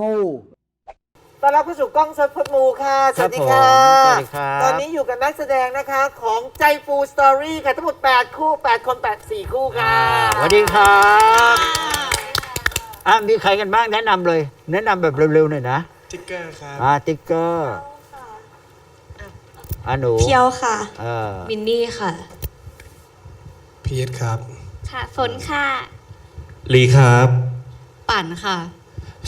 มูต้อนรับเข้าสู่กล้องสดพดมูค่ะ สวัสดีค่ะครับผมสวัสดีครับ ตอนนี้อยู่กับนักแสดงนะคะของใจฟูสตอรี่ค่ะ ทั้งหมด 8 คู่ 8 คน 8 4 คู่ค่ะ สวัสดีครับอะมีใครกันบ้างแนะนำเลย แนะนำแบบเร็วๆหน่อยนะติ๊กเกอร์ครับ อ่าติ๊กเกอร์อ่าหนูเพียวค่ะ เออมินนี่ค่ะ พีทครับ ค่ะ ฝนค่ะ ลีครับ ปั่นค่ะ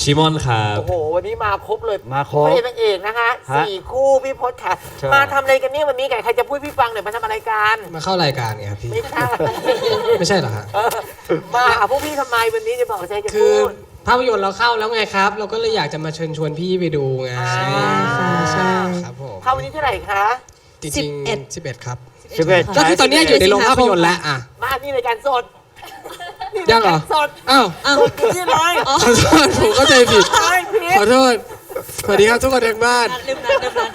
ชิมอนครับโอ้โห วันนี้มาครบเลยมาครพบระเอกนางเอกนะคะฮะสี่คู่พี่พศค่ะ ใช่ มาทำอะไรกันเนี่ยวันนี้ไก่ใครจะพูดให้พี่ฟังหน่อยมาทำอะไรกันมาเข้ารายการไงครับพี่ ไม่ใช่ ไม่ใช่เหรอฮะเออมาหาพวกพี่ทำไมวันนี้จะบอกใจจะคืพูอด ภาพยนตร์เราเข้าแล้วไงครับ เราก็เลยอยากจะมาเชิญชวนพี่ไปดูไงอ่า ใช่ใช่ครับผมเข้าวันนี้เท่าไหร่คะ จริง11ๆ11 ครับสิบเอ็ดก็คือตอนนี้อยู่ในโรงภาพยนตร์แล้วอะ มานี่รายการสดนี่ ยังเหรอรายการสดอ้าวสดอยู่นี่เลยขอโทษผมเข้าใจผิดใช่พี่ขอโทษ สวัสดีครับทุกคนทางบ้าน ลืมนั้นลืมนั้น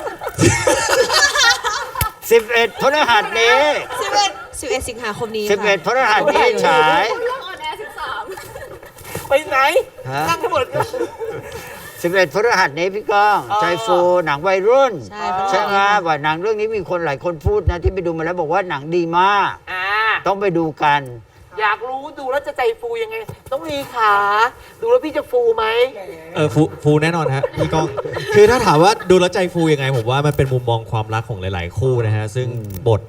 สิบเอ็ดพฤหัสนี้11สิงหาคมนี้สิบเอ็ดพค่ะฤหัสนี้ฉายไปไหน ฮะนั่งทั้งหมดสิบเอ็ดพฤหัสนี้พี่ก้องอ๋อใจฟูหนังวัยรุ่น ใช่เพราะใช่ไหมว่าหนังเรื่องนี้มีคนหลายคนพูดนะที่ไปดูมาแล้วบอกว่าหนังดีมาก อ่า ต้องไปดูกัน อยากรู้ดูแล้วจะใจฟูยังไง ต้องมีขา ดูแล้วพี่จะฟูไหม เออฟูฟูแน่นอนฮะพี่ก้อง คือถ้าถามว่าดูแล้วใจฟูยังไง ผมว่ามันเป็นมุมมองความรักของหลาย ๆ คู่นะฮะ ซึ่งอืมบท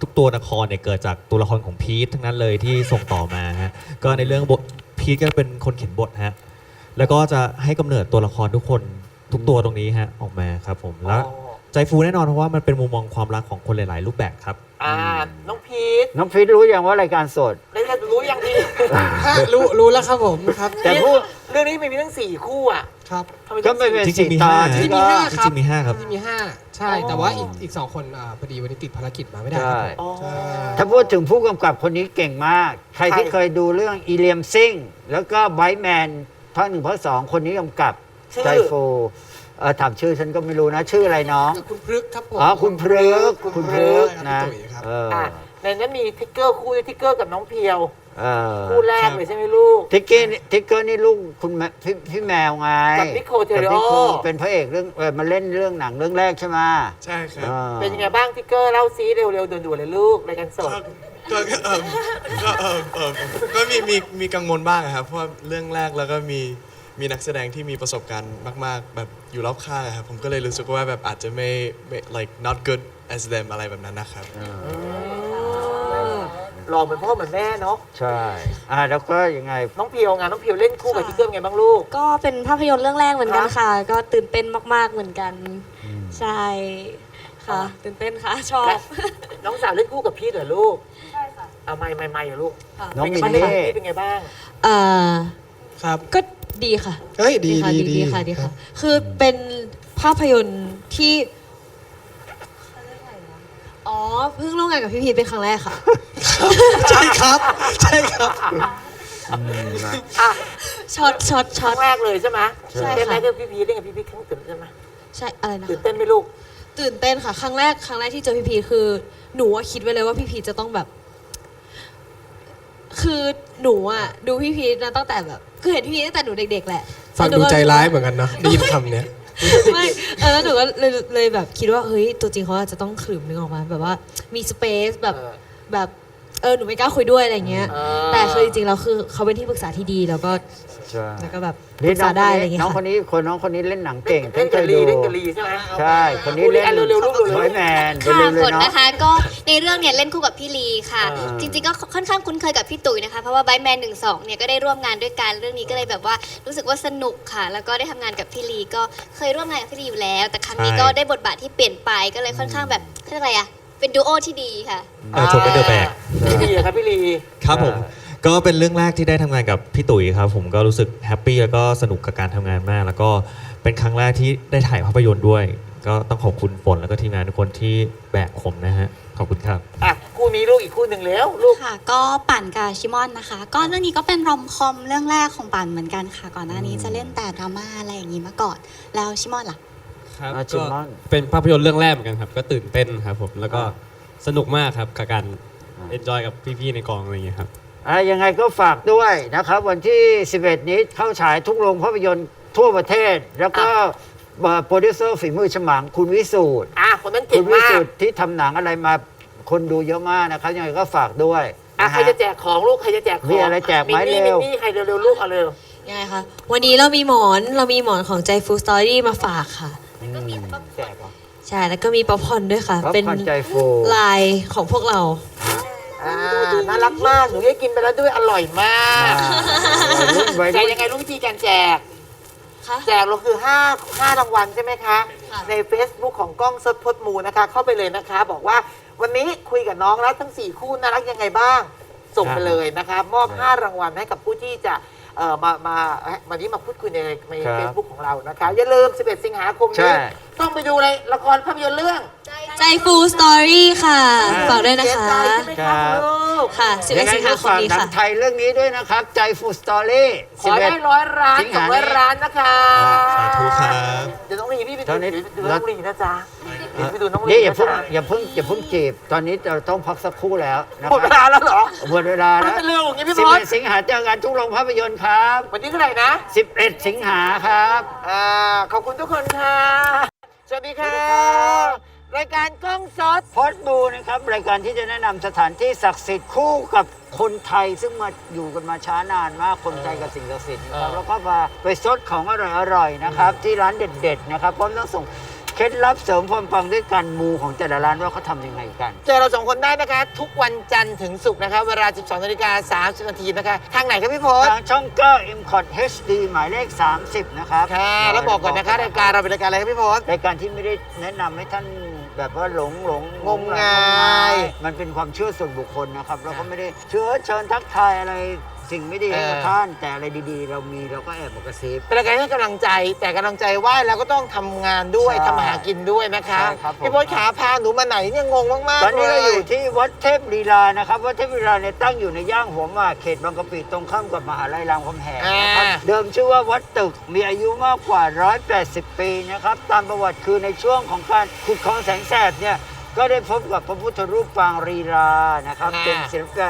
ทุกตัวละครเนี่ยเกิดจากตัวละครของพีททั้งนั้นเลยที่ส่งต่อมาฮะก็ในเรื่องบทพีทก็เป็นคนเขียนบทฮะแล้วก็จะให้กำเนิดตัวละครทุกคนทุกตัวตรงนี้ฮะออกมาครับผมแล้ว อ๋อ ใจฟูแน่นอนเพราะว่ามันเป็นมุมมองความรักของคนหลาย ๆ รูปแบบครับ อ่า น้องพีทน้องฟิตรู้ยังว่ารายการสดแล้วจะรู้ยังพี่รู้รู้แล้วครับผมครับแต่พูดเรื่องนี้มันมีทั้งสี่คู่อะครับทำไมก็ต้องไม่เป็นจริสิงๆมีตาห้าที่มีก็ห้า จริงๆมีห้าครับที่มีห้าใช่ แต่ว่าอีกอีกสองคนอ่าพอดีวันนี้ติดภารกิจมาไม่ได้ครับผมอ๋อ ใช่ถ้าพูดถึงผู้กำกับคนนี้เก่งมาก ใครที่ใคร เคยดูเรื่องอีเลียมซิงแล้วก็ไบแมนภาคหนึ่งภาคสองคนนี้กำกับชื่อ ใจฟู เออถามชื่อฉันก็ไม่รู้นะ ชื่ออะไรน้อง คุณพฤกษ์ครับผมอ๋อคุณพฤกษ์คุณคุณพพฤฤกกษ์ษ์นะนะพี่ตุ๋ยครับ เอออะในนั้นมีทิกเกอร์คู่ด้วยทิกเกอร์กับน้องเพียวเออคู่แรกเลยใช่ไหมลูก ทิกเก้นี่ทิกเกอร์นี่ลูกคุณแมพี่พี่แมวไงกับนิโคลเทโรกับนิโคลเป็นพระเอกเรื่องเออมาเล่นเรื่องหนังเรื่องแรกใช่ไหมใช่ครับอ่าเป็นยังไงบ้างทิกเกอร์เล่าซีเร็วๆด่วนๆเลยลูกรายการสด ก็ก็เออก็เออเออก็มีมีมีกังวลบ้างอะครับเพราะว่าเรื่องแรกแล้วก็มี มีนักแสดงที่มีประสบการณ์มาก ๆ แบบอยู่รอบข้างอะครับผมก็เลยรู้สึกว่าแบบอาจจะไม่ไม่ like not good as them อะไรแบบนั้นนะครับ หล่อเหมือนพ่อเหมือนแม่เนาะใช่ อ่าแล้วก็ยังไง น้องเพียวไงน้องเพียวเล่นคู่กับทิกเกอร์ไงบ้างลูก ก็เป็นภาพยนตร์เรื่องแรกเหมือนกันครับค่ะ ก็ตื่นเต้นมาก ๆเหมือนกัน ใช่ค่ะ ตื่นเต้นค่ะ ชอบและน้องสาวเล่นคู่กับพีทเหรอลูก ใช่ค่ะเอาไม่ไม่ไม่เหรอลูกน้องมินเป็นี่ไงบ้างเป็นไงบ้าง เอ่อ ครับ ก็ ดีค่ะเฮ้ยดีค่ะดีดีค่ะดีค่ะ คือเป็นภาพยนตร์ที่อ๋อเพิ่งร่วมงานกับพี่พีทเป็นครั้งแรกค่ะ ใช่ครับ ใช่ครับ อะช็อตช็อตคช็อรั้ต งแรกเลยใช่ไหมใช่เล่นไหมค่ะกับพี่พีทเล่นกับพี่พีทครั้งตื่นใช่ไหมใช่อะไรนะตื่นคะเต้นไหมลูกตื่นเต้นค่ะ ครั้งแรกครั้งแรกที่เจอพี่พีทคือ หนูอะคิดไว้เลยว่าพี่พีทจะต้องแบบ คือหนูอะดูพี่พีทนะตั้งแต่แบบคือเห็นพี่พีทตั้งแต่หนูเด็กๆแหละฟังดูใจร้ายเหมือนกันเนาะได้ยินคำเนี้ยไม่เออแล้วหนูก็เลยเลยแบบคิดว่าเฮ้ยตัวจริงเขาอาจจะต้องขรึมนึงออกมาแบบว่ามีสเปซแบบเออแบบเออหนูไม่กล้าคุยด้วยอะไรเงี้ยเออแต่คือจริงๆแล้วคือเขาเป็นที่ปรึกษาที่ดีแล้วก็ ใช่แล้วก็แบบปนี่รึกน้อษางได้คนอะไรนี้เงี้ยน้องคค่ะนนี้คนน้องคนนี้เล่นหนังเก่งเล่นเคกับยลีดูเล่นกับลีใช่ไหมใช่ คนนี้เล่นเร็วๆลูกเร็วๆไวแมนค่ะเร็วๆเลฝยนเนาะนะคะก็ในเรื่องเนี่ยเล่นคู่กับพี่ลีค่ะอ่าจริงๆก็ค่อนข้างคุ้นเคยกับพี่ตุ๋ยนะคะเพราะว่าไบแมนหนึ่งสองเนี่ยก็ได้ร่วมงานด้วยกันเรื่องนี้ก็เลยแบบว่ารู้สึกว่าสนุกค่ะ แล้วก็ได้ทำงานกับพี่ลีก็เคยร่วมงานกับพี่ลีอยู่แล้ว แต่ครั้งนี้ก็ได้บทบาทที่เปลี่ยนไปก็เลยค่อนข้างแบบเขาเรียกอะไรอะเป็นดูโอที่ดีค่ะเออชมเป็นเดอะแบกพี่ลีอะครับพี่ลีครับผม ก็เป็นเรื่องแรกที่ได้ทำงานกับพี่ตุ๋ยครับ ผมก็รู้สึกแฮปปี้แล้วก็สนุกกับการทำงานมาก แล้วก็เป็นครั้งแรกที่ได้ถ่ายภาพยนตร์ด้วย ก็ต้องขอบคุณฝนแล้วก็ทีมงานทุกคนที่แบกผมนะฮะขอบคุณครับ อะคู่นี้ลูกอีกคู่หนึ่งแล้วลูกค่ะ ก็ปั่นกับชิมอนนะคะ ก็เรื่องนี้ก็เป็นรอมคอมเรื่องแรกของปั่นเหมือนกันค่ะ ก่อนหน้านี้จะเล่นแต่ดราม่าอะไรอย่างนี้มาก่อน แล้วชิมอนล่ะ ครับอาจิก็มอน เป็นภาพยนตร์เรื่องแรกเหมือนกันครับ ก็ตื่นเต้นครับผมแล้วก็อ่าสนุกมากครับกับการอ่าเอนจอยกับพี่ๆในกองอะไรอย่างเงี้ยครับ อะยังไงก็ฝากด้วยนะครับ วันที่ 11 นี้เข้าฉายทุกโรงภาพยนตร์ทั่วประเทศ แล้วก็โปรดิวเซอร์ฝีมือฉมังคุณวิสูตรอะคนนั้นคุเก่งณวิมากสูตรที่ทำหนังอะไรมาคนดูเยอะมากนะครับ ยังไงก็ฝากด้วยอะนะใครฮะ จะแจกของลูกใครจะแจกของมีอะไรแจกไหมนนี่เร็วมินนี่ใครเร็วๆลูกเอาเร็วยังไงคะ วันนี้เรามีหมอน เรามีหมอนของใจฟูสตอรี่มาฝากค่ะแจกเหรอใช่ แล้วก็มีป๊อปคอร์นด้วยค่ะ ป๊อปเป็นคอร์นใจฟูลายของพวกเรา อ่าน่ารักมาก หนูได้กินไปแล้วด้วยอร่อยมากวัยแจรุ่กน ยังไงรู้วิธีการแจก คะแจกเราคือ5 5รางวัลใช่ไหมคะ ค่ะ ใน Facebook ของกล้องสดพดมูนะคะ เข้าไปเลยนะคะ บอกว่าวันนี้คุยกับน้องแล้วทั้ง 4 คู่น่ารักยังไงบ้าง ส่งไปเลยนะคะ มอบ5รางวัลให้กับผู้ที่จะเอ่อมามาวันนี้มาพูดคุยในใน ครับเฟซบุ๊กของเรานะคะ อย่าลืม 11 สิงหาคมใช่ นี้ต้องไปดูเลยละครภาพยนตร์เรื่องใจฟูสตอรี่ค่ะฝากด้วยนะเสียคะใจใช่ไหมครัคะบลูกค่ะยังไง11สิงก็หาคมฝากนี้หนังค่ะ ไทยเรื่องนี้ด้วยนะครับ ใจฟูสตอรี่ขอได้ร้อยร้านสิงสอหางร้อยนี้ร้านนะคะสาธุครับ เดี๋ยวน้องลีพี่ไปตดูอนนี้เดี๋ยวไปดูน้องลีนะจ๊ะเดี๋ยวไปดูน้องลีนี่อย่านะเพิ่งจ๊ะอย่าเพิ่งอย่าเพิ่งจีบ ตอนนี้เราต้องพักสักครู่แล้วนะหมดคเวรับลาแล้วเหรอ หมดเวลาแล้วมันเร็วอย่างนี้พี่สิบพศเอ็ดสิงหาเจอกันทุกโรงภาพยนตร์ครับ วันนี้เท่าไหร่นะ 11 สิงหาครับ อ่า ขอบคุณทุกคนค่ะ สวัสดีค่ะ รายการกล้องสดพอดบูนะครับ รายการที่จะแนะนำสถานที่ศักดิ์สิทธิ์คู่กับคนไทยซึ่งมาอยู่กันมาช้านานมากคนไทยกับสิ่งศักดิ์สิทธิ์นะครับเออแล้วก็มาไปซดของอร่อยๆนะครับ ที่ร้านเด็ด ๆ นะครับพร้อมทั้งส่งเคล็ดลับเสริมความปังด้วยการมูของแต่ละร้านว่าเขาทำยังไงกัน เจอเราสองคนได้นะคะ ทุกวันจันทร์ถึงศุกร์นะคะ เวลา 12นาฬิกา30นาทีนะคะ ทางไหนครับพี่พศทางช่อง9 m c o t HD หมายเลข 30 นะครับค่ะแล้วบอกก่อนนะคะรายการเราเป็นรายการอะไรครับพี่พศรายการที่ไม่ได้แนะนำให้ท่าน แบบว่าหลงหลงงมงาย มันเป็นความเชื่อส่วนบุคคลนะครับ เราก็ไม่ได้เชื้อเชิญทักทายอะไร สิ่งไม่ดีให้กับเออท่าน แต่อะไรดีๆ เรามีเราก็แอบมากระซิบ เป็นรายการให้กำลังใจแต่กำลังใจไหว้แล้วก็ต้องทำงานด้วยใช่ทำมาหากินด้วยนะคะใช่ครับผม พี่พศขาพาหนูมาไหนเนี่ยงงมากๆตอนนี้เราลอยู่ที่วัดเทพลีลานะครับ วัดเทพลีลาเนี่ยตั้งอยู่ในย่างหัวหมากเขตบางกะปิตรงข้ามกับมหาลัยรามคำแหงนะครับอ่าเดิมชื่อว่าวัดตึกมีอายุมากกว่า 180 ปีนะครับตามประวัติคือในช่วงของการขุดคลองแสงแสบเนี่ยก็ได้พบกับพระพุทธรูปปางรีลานะครับอ่าเป็นศิลปะ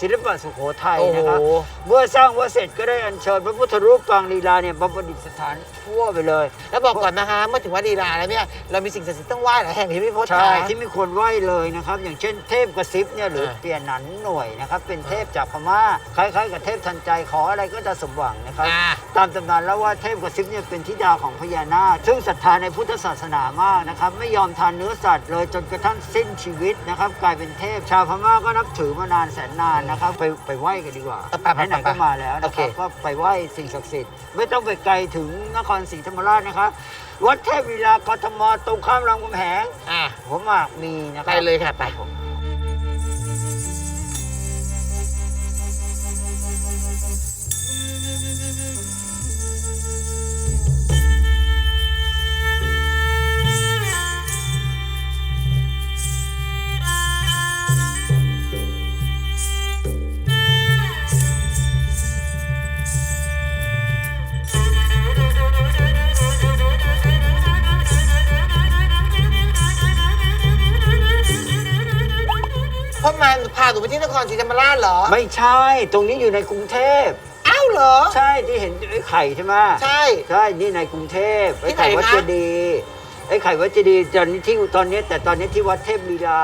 ศิลปะสุโขทัยโอ้โหนะครับเมื่อสร้างวัดเสร็จก็ได้อัญเชิญพระพุทธรูปปางลีลาเนี่ยมาประดิษฐานทั่วไปเลย แล้วบอกก่อนนะคะเมื่อถึงวัดลีลาแล้วเนี่ยเรามีสิ่งศักดิ์สิทธิ์ต้องไหว้หลายแห่งที่พี่พศ ใช่ขาที่ไม่ควรไหว้เลยนะครับ อย่างเช่นเทพกระซิบเนี่ยหรือเออ เปลี่ยนหนันหน่วยนะครับ เป็นเทพจากพม่าคล้ายๆ กับเทพทันใจขออะไรก็จะสมหวังนะครับ อ่า ตามตำนานแล้วว่าเทพกระซิบเนี่ยเป็นธิดาของพญานาคซึ่งศรัทธาในพุทธศาสนามากนะครับ ไม่ยอมทานเนื้อสัตว์เลยจนกระทั่งสิ้นชีวิตนะครับ กลายเป็นเทพชาวพม่าก็นับถือมานานแสนนานนะครับไปไปไหว้กันดีกว่าไปไปไปไหนๆก็มาแล้วนะคโอรับเค ก็ไปไหว้สิ่งศักดิ์สิทธิ์ไม่ต้องไปไกลถึงนครศรีธรรมราชนะครับวัดเทพลีลากทมตรงข้ามรามคำแหงอะหัวหมากมีนะคไปรับเลยค่ะไปพ่อ มันพาหนูไปที่นครศรีธรรมราชเหรอ ไม่ใช่ ตรงนี้อยู่ในกรุงเทพ อ้าวเหรอ ใช่ที่เห็นไอ้ไข่ใช่ไหมใช่ ใช่ นี่ในกรุงเทพไอ้ที่ไหนไข่วัดคะเจดีย์ไอ้ไข่วัดเจดีย์ตอนนี้ที่ตอนนี้แต่ตอนนี้ที่วัดเทพลีลา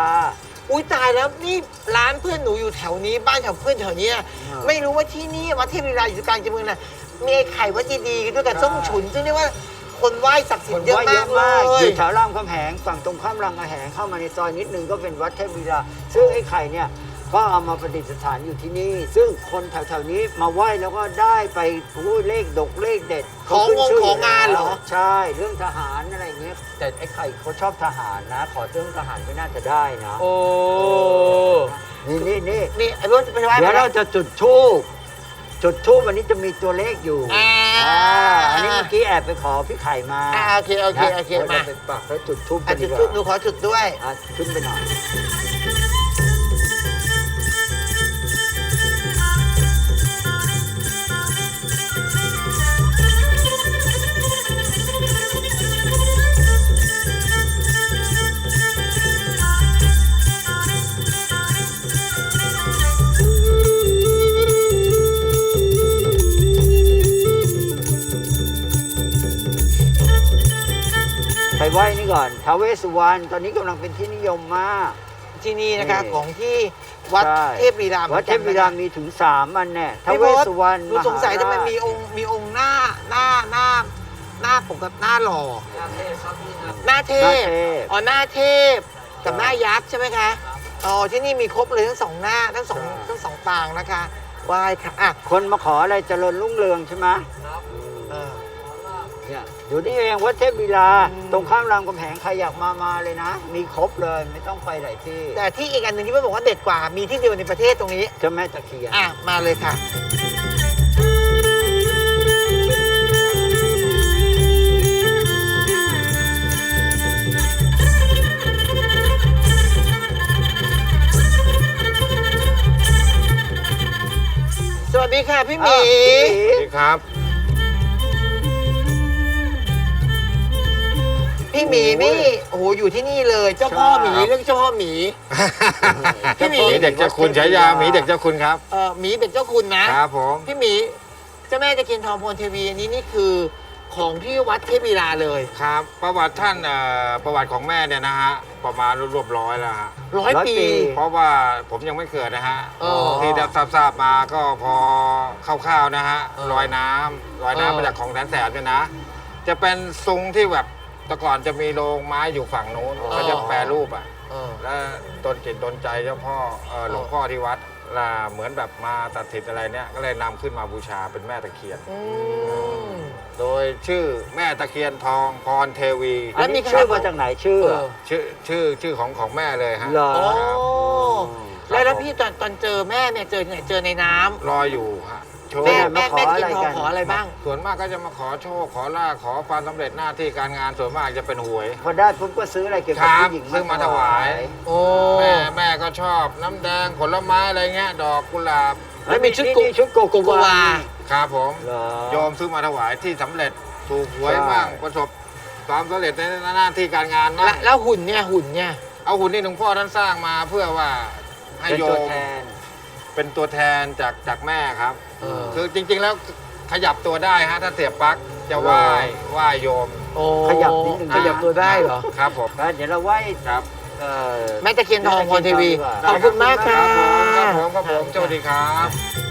อุ้ยตายแล้วนี่ร้านเพื่อนหนูอยู่แถวนี้บ้านแถวเพื่อนแถวเนี้ยอ่าไม่รู้ว่าที่นี่วัดเทพลีลาอยู่กลางจังหวัดน่ะมีไอ้ไข่วัดเจดีย์ด้วยกับส้มฉุนซึ่งเรียกว่าคนไหว้ศักดิ์สิคทนธิ์เยอะว่าเยมากอะเลมากยอยู่แถวรามคำแหงฝั่งตรงข้ามรามคำแหงเข้ามาในซอยนิดนึงก็เป็นวัดเทพลีลาซึ่งไอ้ไข่เนี่ย ก็เอามาประดิษฐานอยู่ที่นี่ ซึ่งคนแถวๆนี้มาไหว้แล้วก็ได้ไปพูดเลขดกเลขเด็ดของเขาขึ้นชื่ของงานเหรอยู่แล้วใช่เรื่องทหารอะไรอย่างเงี้ยแต่ไอ้ไข่เขาชอบทหารนะ ขอเรื่องทหารไม่น่าจะได้นะโอ้นี่นี่นี่นี่ไอ้รถจะไปไหว้เดี๋ยวเราจะจุดทูบจุดทูบวันนี้จะมีตัวเลขอยู่อ่าอ่าอันนี้เมื่อกี้แอบไปขอพี่ไข่มาอ่าโอเคโอเคโอเคนะมาดี๋ยวรไปปักแล้วจุดทูบกัอะนดีจุดกว่าทูบหนูขอจุดด้วยอะขึ้นไปหน่อย ก่อนท้าวเวสสุวรรณตอนนี้กำลังเป็นที่นิยมมาก ที่นี่นะคะนี่ ของที่วัดใช่เทพวีรามวัดเทพวีรามมีถึงสามอันเนี่ยท้าวพี่เวโบ๊สทสุวรรณหนูสงสัยทำไมหาราชมีองค์มีองค์หน้าหน้าหน้าหน้าปกติหน้าหล่อหน้าเทหน้าพเทพ อ๋อหน้าเทพกับใช่หน้ายักษ์ใช่ไหมคะอ๋อที่นี่มีครบเลยทั้งสองหน้าทั้งสองใช่ ทั้งสองปางนะคะไหว้ค่ะอะคนมาขออะไรเจริญรุ่งเรืองใช่ไหมเออ เนี่ยอยู่นี่เองวัดเทพวีลา ตรงข้ามรามกำแหงใครอยากมามาเลยนะ มีครบเลยไม่ต้องไปหลายที่แต่ที่อีกอันหนึ่งที่เพื่อนบอกว่าเด็ดกว่ามีที่เดียวในประเทศตรงนี้ เจ้าแม่ตะเคียนอะ มาเลยค่ะ สวัสดีค่ะพี่หมีอ้าวพี่หมีสวัสดีครับ พี่หมีนี่โอ้โหอยู่ที่นี่เลยเจ้าพ่อหมีเรื่องเจ้าพ่อหมี พี่หมีหมี เด็กเจ้าคุณฉายาหมีเด็กเจ้าคุณครับเออหมีเป็นเจ้าคุณนะครับผมพี่หมีเจ้าแม่ตะเคียนทองพรเทวีอันนี้นี่คือของที่วัดเทพวีลาเลยครับ ประวัติท่านเอ่อประวัติของแม่เนี่ยนะฮะประมาณรวบๆร้อยแล้วฮะร้อยร้อยปีปี เพราะว่าผมยังไม่เกิดนะฮะอ๋อที่ได้ทราบๆมาก็พอคร่าวๆนะฮะเออลอยน้ำลอยเออน้ำมาจากของแสนแสบเนี่ยนะ จะเป็นทรงที่แบบ แต่ก่อนจะมีโรงไม้อยู่ฝั่งนู้นก็จะแปรรูปอะเออ และตนจิตตนใจเจ้าพ่อเอ่อหลวงพ่อที่วัดล่ะเหมือนแบบมาตัดสิทธิ์อะไรเนี่ยก็เลยนำขึ้นมาบูชาเป็นแม่ตะเคียน อืม โดยชื่อแม่ตะเคียนทองพรเทวีอันนี้ชื่อมาจากไหนชื่อเออ ชื่อชื่อชื่อของของแม่เลยฮะเหรอ โอ้ครับแล้วแล้วพี่ตอนตอนเจอแม่เนี่ยเจอที่ไหนเจอในน้ำรออยู่ฮะ โชว์แม่มาแม่ขอแม่ตะเคียนอะไรทองกัน ขออะไรบ้าง ส่วนมากก็จะมาขอโชค ขอลาภขอความสำเร็จหน้าที่การงานส่วนมากจะเป็นหวยพอได้ปุ๊บก็ซื้ออะไรเกี่ยวกับครับผู้หญิงซื้อมาถวาย โอ้แม่แม่ก็ชอบน้ำแดงผลไม้อะไรเงี้ยดอกกุหลาบแล้วมีชุดนี่กุนี่ชุดโกโกโกวาวา ครับผม เหรอ โยมซื้อมาถวายที่สำเร็จถูกหวยใช่ บ้างประสบความสำเร็จในหน้าที่การงานแล้บ้าวงแล้วหุ่นเนี่ยหุ่นเนี่ยเอาหุ่นที่หลวงพ่อท่านสร้างมาเพื่อว่าให้เป็นโยตัวมแทน เป็นตัวแทนจากจากแม่ครับ เออ คือจริง ๆ แล้วขยับตัวได้ฮะถ้าเสียบปลั๊กจะไหว้ไหว้โยมโอ้ขยับนิดนึง ขยับตัวได้เหรอ ครับผมแล้วเดี๋ยวเราไหว้ครับ เอ่อ แม่ตะเคียนทองพรเทวีได้ขอบคุณมากค่ะ ครับผมครับผมสวัสดีครับ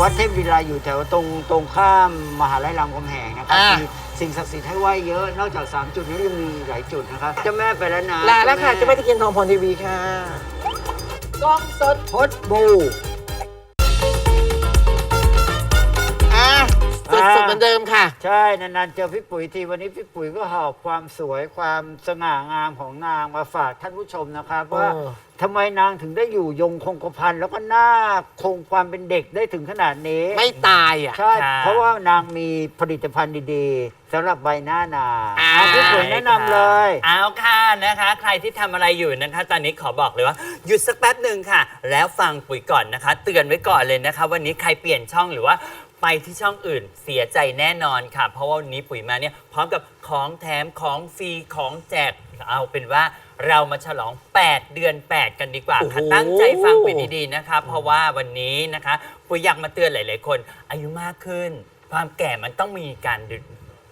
วัดเทพวิลาอยู่แถวตรงตรงข้ามมหาลัยรามคำแหงนะครับอ่ามี มีสิ่งศักดิ์สิทธิ์ให้ไหว้เยอะ นอกจาก 3 จุดนี้ยังมีหลายจุดนะครับเจ้าแม่ไปแล้วนะลาแล้วค่ะเจ้าแม่ตะเคียนทองพรเทวีค่ะ กล้องสด พดบู สดอ่าสดเหมือนเดิมค่ะ ใช่นานๆเจอพี่ปุ๋ยทีวันนี้พี่ปุ๋ยก็หอบความสวยความสง่างามของนางมาฝากท่านผู้ชมนะครับว่าเออ ทำไมนางถึงได้อยู่ยงคงกระพันแล้วก็หน้าคงความเป็นเด็กได้ถึงขนาดนี้ ไม่ตายอะ ใช่เพราะว่านางมีผลิตภัณฑ์ดีๆสำหรับใบหน้านางอ่า เอาพี่ปุ๋ยแนะนำเลย เอาค่ะนะคะ ใครที่ทำอะไรอยู่นะคะ ตอนนี้ขอบอกเลยว่าหยุดสักแป๊บหนึ่งค่ะ แล้วฟังปุ๋ยก่อนนะคะ เตือนไว้ก่อนเลยนะคะ วันนี้ใครเปลี่ยนช่องหรือว่า ไปที่ช่องอื่นเสียใจแน่นอนค่ะ เพราะว่าวันนี้ปุ๋ยมาเนี่ยพร้อมกับของแถมของฟรีของแจกเอาเป็นว่าเรามาฉลอง 8 เดือน 8 กันดีกว่าค่ะโอ้โหตั้งใจฟังปุ๋ยดีๆนะคะ เพราะว่าวันนี้นะคะปุ๋ยอยากมาเตือนหลายๆคน อายุมากขึ้น ความแก่มันต้องมีการดึ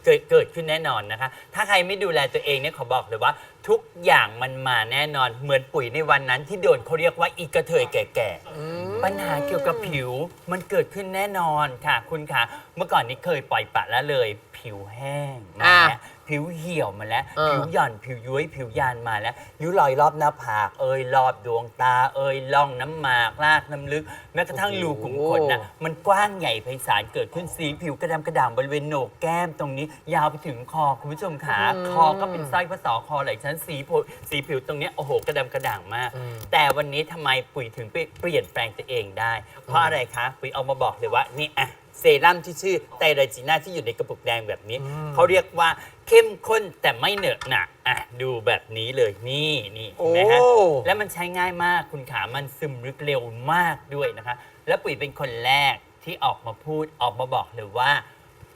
เกิดเกิดขึ้นแน่นอนนะคะ ถ้าใครไม่ดูแลตัวเองเนี่ยขอบอกเลยว่า ทุกอย่างมันมาแน่นอน เหมือนปุ๋ยในวันนั้นที่โดนเขาเรียกว่าอีกระเทยแก่ๆ ปัญหาเกี่ยวกับผิวมันเกิดขึ้นแน่นอนค่ะ คุณคะเมื่อก่อนนี้เคยปล่อยปละละเลย ผิวแห้งนะอ่าแล้ว ผิวเหี่ยวมาแล้ว เออผิวหย่อนผิวย้วยผิวยานมาแล้วริ้วรอยรอบหน้าผากเอยรอบดวงตาเอยล่องน้ำหมากลากน้ำลึก แม้กระทั่งรูขุมขนนะมันกว้างใหญ่ไพศาลเกิดขึ้นสีผิวกระดำกระด่างบริเวณโหนกแก้มตรงนี้ ยาวไปถึงคอคุณผู้ชมขาคอก็เป็นสร้อยพระสอคอไหล่ชั้นสีผิวสีผิวตรงเนี้ยโอ้โหกระดำกระด่างมาก แต่วันนี้ทำไมปุ๋ยถึงไปเปลี่ยนแปลงตัวเองได้ เพราะอะไรคะ ปุ๋ยเอามาบอกเลยว่านี่อะ เซรั่มที่ชื่อไตรไรจีน่าที่อยู่ในกระปุกแดงแบบนี้ เขาเรียกว่าเข้มข้นแต่ไม่เหนอะหนะอะดูแบบนี้เลยนี่นี่เห็นไหมฮะโอ้ แล้วมันใช้ง่ายมากคุณขามันซึมลึกเร็วมากด้วยนะคะ และปุ๋ยเป็นคนแรกที่ออกมาพูดออกมาบอกเลยว่า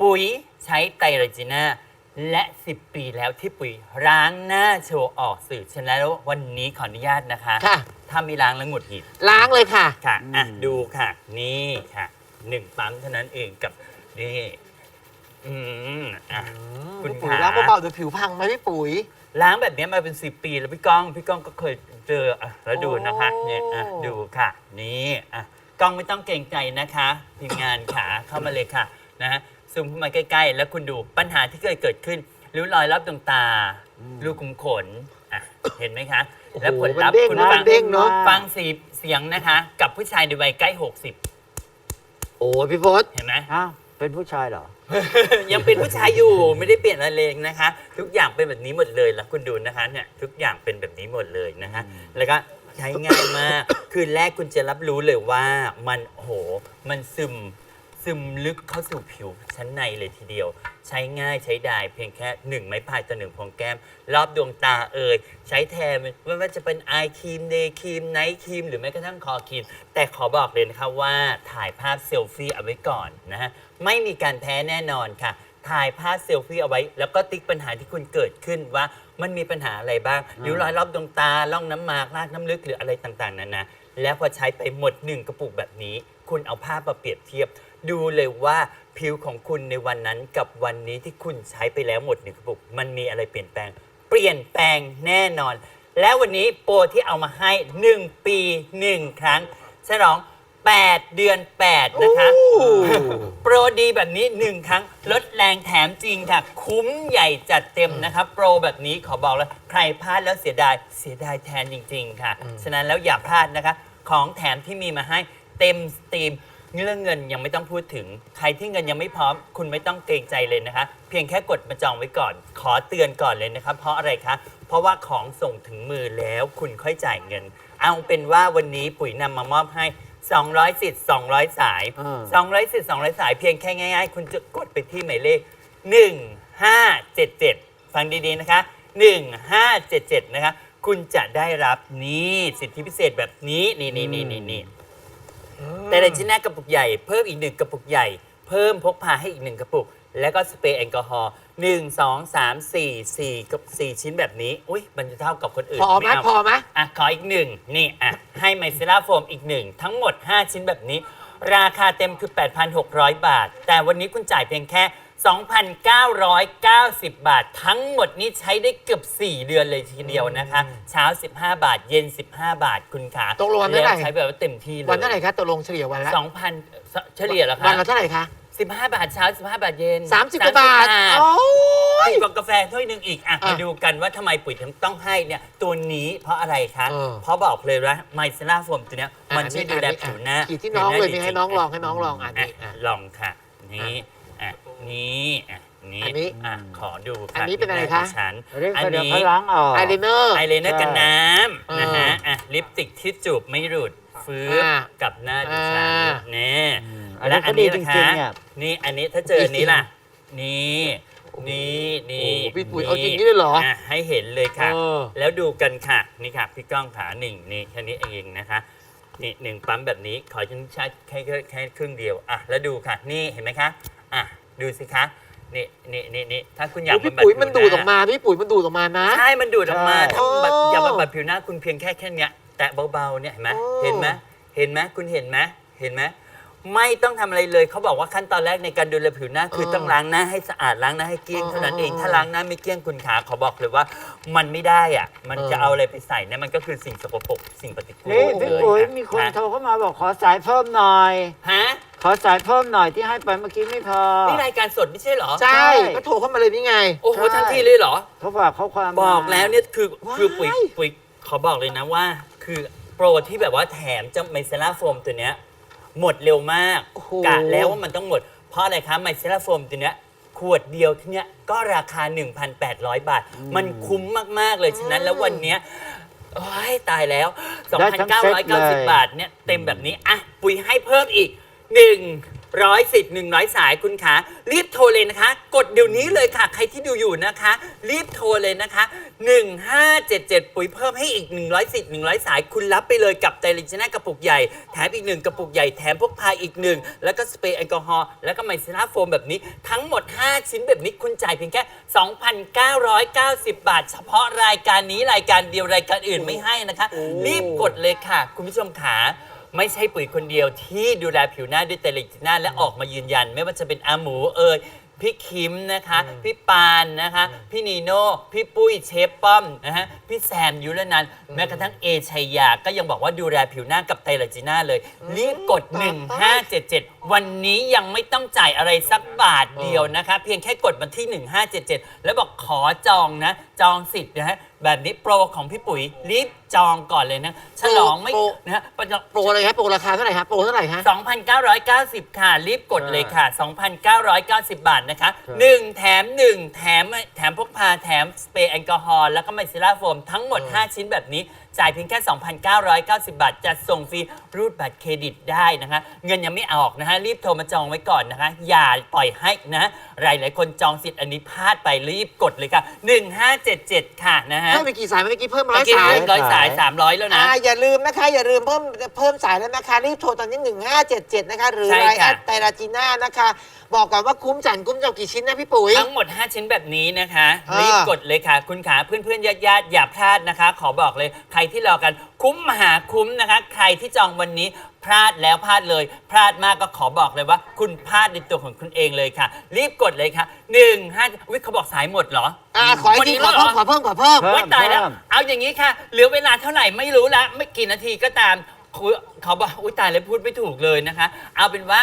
ปุ๋ยใช้ไตรจีน่าและ 10 ปีแล้วที่ปุ๋ยล้างหน้าโชว์ออกสื่อฉะนั้นแล้ววันนี้ขออนุญาตนะคะ ค่ะ ถ้ามีล้างแล้วหงุดหงิด ล้างเลยค่ะ ค่ะ อะ ดูค่ะ นี่ค่ะ หนึ่งปั๊มเท่านั้นเองกับนี่อืมอะคุณพี่ปุ๋ยขา ล้างเบาๆเดี๋ยวผิวพังไหมพี่ปุ๋ย ล้างแบบนี้มาเป็นสิบปีแล้วพี่ก้อง พี่ก้องก็เคยเจออะแล้วดูนะคะเนี่ยอะดูค่ะ นี่อะกล้องไม่ต้องเกรงใจนะคะทีมงานขา เข้ามาเลยค่ะนะฮะซูมเข้ามาใกล้ ๆ แล้วคุณดูปัญหาที่เคยเกิดขึ้นริ้วรอยรอบดวงตารูขุมขนอะเห็นไหมคะ และผลลัพธ์มันเด้งคุณนะฟัมันเด้งเนอะ ฟังสีเสียงนะคะ กับผู้ชายในวัยใกล้ 60 โอ้ยพี่พศเห็นไหม อ้าวเป็นผู้ชายเหรอ ยังเป็นผู้ชายอยู่ไม่ได้เปลี่ยนอะไรเลยนะคะ ทุกอย่างเป็นแบบนี้หมดเลยแล้วคุณดูนะคะเนี่ยทุกอย่างเป็นแบบนี้หมดเลยนะคะแล้วก็ใช้ง่ายมาก คืนแรกคุณจะรับรู้เลยว่ามันโอ้โหมันซึมซึมลึกเข้าสู่ผิวชั้นในเลยทีเดียว ใช้ง่ายใช้ได้เพียงแค่หนึ่งไม้พายต่อหนึ่งพวงแก้ม รอบดวงตาเอ่ยใช้แทนไม่ว่าจะเป็นไอครีมเดย์ครีมไนท์ครีมหรือแม้กระทั่งคอครีม แต่ขอบอกเลยนะคะว่าถ่ายภาพเซลฟี่เอาไว้ก่อนนะฮะไม่มีการแพ้แน่นอนค่ะถ่ายภาพเซลฟี่เอาไว้ แล้วก็ติ๊กปัญหาที่คุณเกิดขึ้นว่ามันมีปัญหาอะไรบ้างริ้วรอยรอบดวงตาล่องน้ำหมากลากน้ำลึกหรืออะไรต่างๆนานาแล้วพอใช้ไปหมดหนึ่งกระปุกแบบนี้ คุณเอาภาพมาเปรียบเทียบ ดูเลยว่าผิวของคุณในวันนั้นกับวันนี้ที่คุณใช้ไปแล้วหมดหนึ่งกระปุกมันมีอะไรเปลี่ยนแปลง เปลี่ยนแปลงแน่นอน และวันนี้โปรที่เอามาให้ 1 ปี 1 ครั้งฉลอง 8 เดือน 8 นะคะ โปรดีแบบนี้ 1 ครั้ง ลดแรงแถมจริงค่ะ คุ้มใหญ่จัดเต็มนะครับ โปรแบบนี้ขอบอกแล้ว ใครพลาดแล้วเสียดายเสียดายแทนจริง ๆ ค่ะ ฉะนั้นแล้วอย่าพลาดนะคะ ของแถมที่มีมาให้เต็มสตรีม เรื่องเงินยังไม่ต้องพูดถึง ใครที่เงินยังไม่พร้อม คุณไม่ต้องเกรงใจเลยนะคะ เพียงแค่กดมาจองไว้ก่อน ขอเตือนก่อนเลยนะครับ เพราะอะไรคะ เพราะว่าของส่งถึงมือแล้วคุณค่อยจ่ายเงิน เอาเป็นว่าวันนี้ปุ๋ยนำมามอบให้ 200สิทธิ์200 สาย อ่า 200สิทธิ์200 สาย เพียงแค่ง่ายๆ คุณจะกดไปที่หมายเลข 1577 ฟังดีๆนะคะ 1577 นะคะ คุณจะได้รับนี่สิทธิพิเศษแบบนี้นี่นี่นี่นี่นี่ แต่ในชิ้นแรกกระปุกใหญ่เพิ่มอีกหนึ่งกระปุกใหญ่ เพิ่มพกพาให้อีกหนึ่งกระปุก แล้วก็สเปรย์แอลกอฮอล์หนึ่งสองสามสี่สี่กับสี่ชิ้นแบบนี้ อุ้ยมันจะเท่ากับคนอื่นพอไหมเาพอไหมอะขออีกหนึ่งนี่อะให้ไมซิล่าโฟมอีกหนึ่งทั้งหมด 5 ชิ้นแบบนี้ ราคาเต็มคือ 8,600 บาท แต่วันนี้คุณจ่ายเพียงแค่ 2,990 บาท ทั้งหมดนี้ใช้ได้เกือบ 4 เดือนเลยทีเดียวนะคะ เช้า 15 บาท เย็น 15 บาทคุณขาตกลงวันเท่าไหร่แวใช้แบบว่าเต็มที่เลยวันเท่าไหร่คะตกลงเฉลี่ยวันละสองพันเฉลี่ยเหรอคะวันละเท่าไหร่คะสิบห้าบาทเช้าสิบห้าบาทเย็นสามสิบกว่าบาทโอ้โอ้ยยกว่าาแฟถ้วยหนึ่งอีกอะอะมาดูกันว่าทำไมปุ๋ยถึงต้องให้เนี่ย ตัวนี้เพราะอะไรคะ เออ เพราะบอกเลยว่าไมซิล่าโฟมตัวเนี้ยมันช่วยดูแลผิวหน้าขีดที่น้องเลยผิมีวาให้น้องลองให้น้องลองอันอะนี้อะ ลองค่ะ นี่อะ นี่อะนี่อันนี้อะขอดูค่ะอันนี้เป็นอะไรที่หาคะ ดิฉันเรียกอันเดี๋ยวนี้เขาล้างออกไอเลเนอร์ ไอเลนเนอร์กันน้ำเออนะฮะอะลิปสติกที่จูบไม่หลุดฟื้นอ่ากับหน้าดิฉันอ่าเนี่ยอันนี้ก็ดีจริงๆเนี่ยนี่อันนี้ถ้าเจออันนี้ล่ะ นี่นี่นี่ โอ้โหพี่ปุ๋ยเอาจริงนี่เลยเหรอะให้เห็นเลยค่ะ เออ แล้วดูกันค่ะ นี่ค่ะ พี่ก้องขาหนึ่งนี่แค่นี้เองนะคะ นี่หนึ่งปั๊มแบบนี้ ขอฉันใช้แค่แค่แค่ครึ่งเดียว อะ แล้วดูค่ะ นี่เห็นไหมคะอะ ดูสิคะ นี่นี่นี่นี่ถ้าคุณอยากโอ้พี่บำบัปุ๋ยผิวมันดูดหออกมาพี่ปุ๋ยมันดูดออกมานะ ใช่ มันดูดออกมาใช่ถ้าแบบโอ้อยากบำบัดผิวหน้าคุณเพียงแค่แค่เนี้ย แตะเบาๆ เนี่ยเห็นไหมโอ้ เห็นไหมเห็นไหมคุณเห็นไหมเห็นไหมไม่ต้องทำอะไรเลย เขาบอกว่าขั้นตอนแรกในการดูแลผิวหน้าคือต้องล้างหน้าให้สะอาดล้างหน้าให้เกลี้ยงเท่านั้นเอง ถ้าล้างหน้าไม่เกลี้ยงคุณขาขอบอกเลยว่า มันไม่ได้อะ มันจะเอาอะไรไปใส่เนี่ยมันก็คือสิ่งสกปรกสิ่งปฏิกูลนี่พี่เลยปุ๋ยค่ะมีคนฮะโทรเข้ามาบอกขอสายเพิ่มหน่อย ฮะ ขอสายเพิ่มหน่อยที่ให้ไปเมื่อกี้ไม่พอ นี่รายการสดไม่ใช่เหรอ ใช่ใช่ก็โทรเข้ามาเลยนี่ไงโอ้โหใช่ทันทีเลยเหรอ เขาฝากข้อความมาบอกแล้วเนี่ยคือว้ายคือปุ๋ยปุ๋ยขอบอกเลยนะว่า คือโปรที่แบบว่าแถมจะไมเซล่าโฟมตัวเนี้ยหมดเร็วมากโอ้โห กะแล้วว่ามันต้องหมด เพราะอะไรคะไมเซล่าโฟมตัวเนี้ยขวดเดียวที่เนี้ยก็ราคา 1,800 บาท มันคุ้มมาก ๆ เลยฉะนั้นแล้ววันเนี้ยโอ้ยตายแล้ว ได้ทั้งเซ็ตเลย 2,990 บาทเนี่ยเต็มแบบนี้ อะ ปุ๋ยให้เพิ่มอีก หนึ่งร้อยสิทธิ์หนึ่งร้อยสายคุณขารีบโทรเลยนะคะ กดเดี๋ยวนี้เลยค่ะ ใครที่ดูอยู่นะคะ รีบโทรเลยนะคะ 1577 ปุ๋ยเพิ่มให้อีก100สิทธิ์100 สาย คุณรับไปเลยกับไตรลิจิน่ากระปุกใหญ่ แถมอีกหนึ่งกระปุกใหญ่แถมพวกพายอีกหนึ่งแล้วก็สเปรย์แอลกอฮอล์แล้วก็ไมซิล่าโฟมแบบนี้ทั้งหมด 5 ชิ้นแบบนี้คุณจ่ายเพียงแค่ 2,990 บาท เฉพาะรายการนี้รายการเดียวรายการอื่นไม่ให้นะคะ รีบกดเลยค่ะ คุณผู้ชมขา ไม่ใช่ปุ๋ยคนเดียวที่ดูแลผิวหน้าด้วยเตลิจิน่าและออกมายืนยัน ไม่ว่าจะเป็นอาหมูเอ่ยพี่คิมนะคะ พี่ปานนะคะ พี่นีโน่ พี่ปุ้ยเชฟป้อมนะฮะ พี่แซมยุรนันท์แม้กระทั่งเอชัยยา ก็ยังบอกว่าดูแลผิวหน้ากับไตรจิน่าเลย รีบกด 1577วันนี้ยังไม่ต้องจ่ายอะไรสักบาทเดียวนะคะ เพียงแค่กดมาที่ 1577 แล้วบอกขอจองนะ จองสิทธิ์นะฮะ แบบนี้โปรของพี่ปุ๋ยรีบจองก่อนเลยนะ ฉลองไม่โปร นะฮะโปรอะไรครับโปรราคาเท่าไหร่ครับโปรเท่าไหร่ฮะ 2,990 ค่ะ รีบกดเลยค่ะ 2,990 บาทนะคะ 1 แถม 1 แถม แถมพกพาแถมสเปรย์แอลกอฮอล์แล้วก็ไมซิล่าโฟมทั้งหมด 5 ชิ้นแบบนี้ จ่ายเพียงแค่ 2,990 บาทจะส่งฟรีรูดบัตรเครดิตได้นะคะ เงินยังไม่ออกนะคะรีบโทรมาจองไว้ก่อนนะคะ อย่าปล่อยให้นะหลายหลายๆคนจองสิทธิ์อันนี้พลาดไปรีบกดเลยค่ะ 1577 ค่ะนะฮะเพิ่มไปกี่สายเมื่อกี้เพิ่มร้เมื่ออยกี้สายร้อยสาย 300 แล้วนะอ่าอย่าลืมนะคะ อย่าลืมเพิ่มเพิ่มสายแล้วนะคะ รีบโทรตอนนี้ 1577 นะคะ หรือใช่ไลน์ค่ะแอดไตราจีน่านะคะ บอกก่อนว่าคุ้มจันคุ้มจับกี่ชิ้นนะพี่ปุ๋ย ทั้งหมด 5 ชิ้นแบบนี้นะคะอ่ารีรีบกดเลยค่ะ คุณขาเพื่อนๆญาติญาติๆอย่าพลาดนะคะ ขอบอกเลยใครที่รอกันคุ้มมหาคุ้มนะคะ ใครที่จองวันนี้พลาดแล้วพลาดเลย พลาดมากก็ขอบอกเลยว่า คุณพลาดในตัวของคุณเองเลยค่ะ รีบกดเลยค่ะ1 5วิเขาบอกสายหมดเหรอ อ่าขออีกทีขอเพิ่มขอเพิ่มขอเพิ่มเพิ่ม ว่าตายแล้ว เอาอย่างนี้ค่ะ เหลือเวลาเท่าไหร่ไม่รู้ละไม่กี่นาทีก็ตามคือเขาบอกอุ้ยตายแล้วพูดไม่ถูกเลยนะคะ เอาเป็นว่า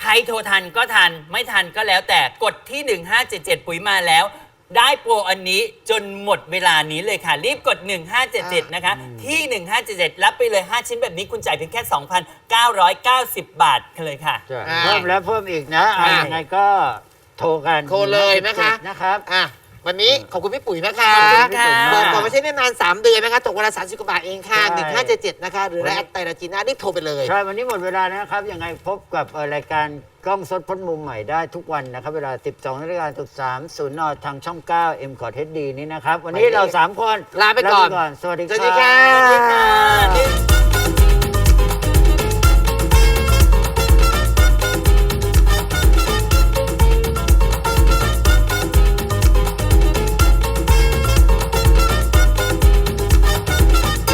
ใครโทรทันก็ทัน ไม่ทันก็แล้วแต่กดที่ 1577 ปุ๋ยมาแล้ว ได้โปรอันนี้จนหมดเวลานี้เลยค่ะ รีบกด 1577 นะคะ ที่ 1577 รับไปเลย 5 ชิ้นแบบนี้คุณจ่ายเพียงแค่ 2,990 บาทเลยค่ะ ใช่อ่าเพิ่มแล้วเพิ่มอีกนะเอาอ่ายังไงก็โทรกันโทรเลยนะคะ นะครับ อะ วันนี้ขอบคุณพี่ปุ๋ยนะคะขอบคุณค่ะ บอกก่อนไม่ใช่ได้นาน3เดือนนะคะตกวันละ30กว่าบาทเองค่ะใช่1577นะคะ หรือไลน์แอดไตราจีน่ารีบโทรไปเลย ใช่ วันนี้หมดเวลาแล้วนะครับ ยังไงพบกับเอ่อรายการกล้องสดพ้นมุมใหม่ได้ทุกวันนะครับ เวลา 12นาฬิกาถึง3ศูนย์นทางช่อง 9 m c o t HD นี้นะครับ วันนี้เรา 3 คนลาไปก่อน สวัสดีสวัสดีคค่ะรับค่ะ